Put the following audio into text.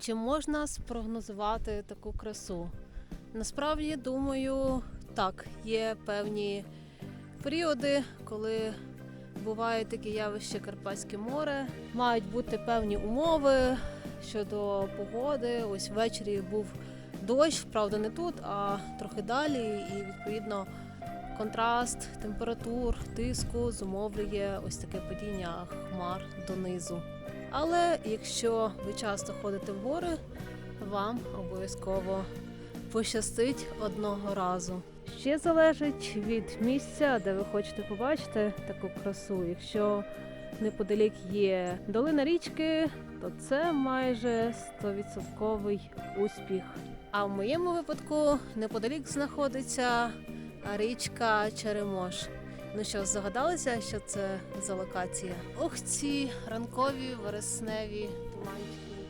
Чи можна спрогнозувати таку красу? Насправді, думаю, так, є певні періоди, коли бувають такі явища Карпатське море. Мають бути певні умови щодо погоди. Ось ввечері був дощ, правда, не тут, а трохи далі, і відповідно контраст температур, тиску зумовлює ось таке падіння хмар донизу. Але якщо ви часто ходите в гори, вам обов'язково пощастить одного разу. Ще залежить від місця, де ви хочете побачити таку красу. Якщо неподалік є долина річки, то це майже 100% успіх. А в моєму випадку неподалік знаходиться річка Черемош. Ну що, здогадалися, що це за локація? Ох, ці ранкові вересневі туманчики.